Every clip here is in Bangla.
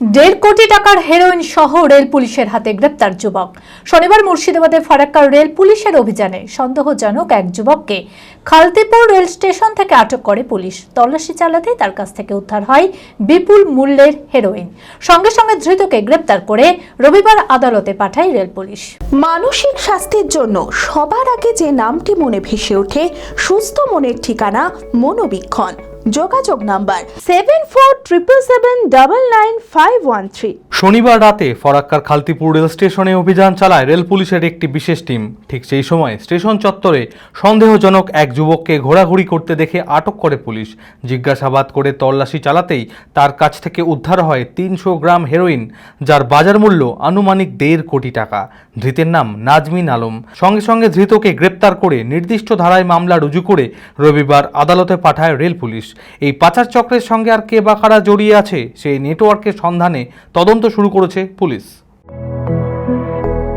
দেড় কোটি টাকার হেরোইন সহ রেল পুলিশের হাতে গ্রেপ্তার যুবক। শনিবার মুর্শিদাবাদের ফারাক্কার রেল পুলিশের অভিযানে সন্দেহজনক এক যুবককে খালতিপুর রেল স্টেশন থেকে আটক করে পুলিশ। তল্লাশি চালাতে তার কাছ থেকে উদ্ধার হয় বিপুল মূল্যের হেরোইন সঙ্গে সঙ্গে ধৃতকে গ্রেপ্তার করে রবিবার আদালতে পাঠায় রেল পুলিশ। মানসিক স্বাস্থ্যের জন্য সবার আগে যে নামটি মনে ভেসে ওঠে, সুস্থ মনের ঠিকানা মনোবীক্ষণ। যোগাযোগ number seven four triple seven double nine five one three শনিবার রাতে ফরাক্কার খালতিপুর রেল স্টেশনে অভিযান চালায় রেল পুলিশের একটি বিশেষ টিম। ঠিক সেই সময় স্টেশন চত্বরে সন্দেহজনক এক যুবককে ঘোরাঘুরি করতে দেখে আটক করে পুলিশ। জিজ্ঞাসাবাদ করে তল্লাশি চালাতেই তার কাছ থেকে উদ্ধার হয় তিনশো গ্রাম হেরোইন, যার বাজার মূল্য আনুমানিক দেড় কোটি টাকা। ধৃতের নাম নাজমিন আলম। সঙ্গে সঙ্গে ধৃতকে গ্রেপ্তার করে নির্দিষ্ট ধারায় মামলা রুজু করে রবিবার আদালতে পাঠায় রেল পুলিশ। এই পাচার চক্রের সঙ্গে আর কে বা কারা জড়িয়ে আছে সেই নেটওয়ার্কের সন্ধানে তদন্ত শুরু করেছে police.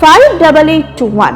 five double eight two one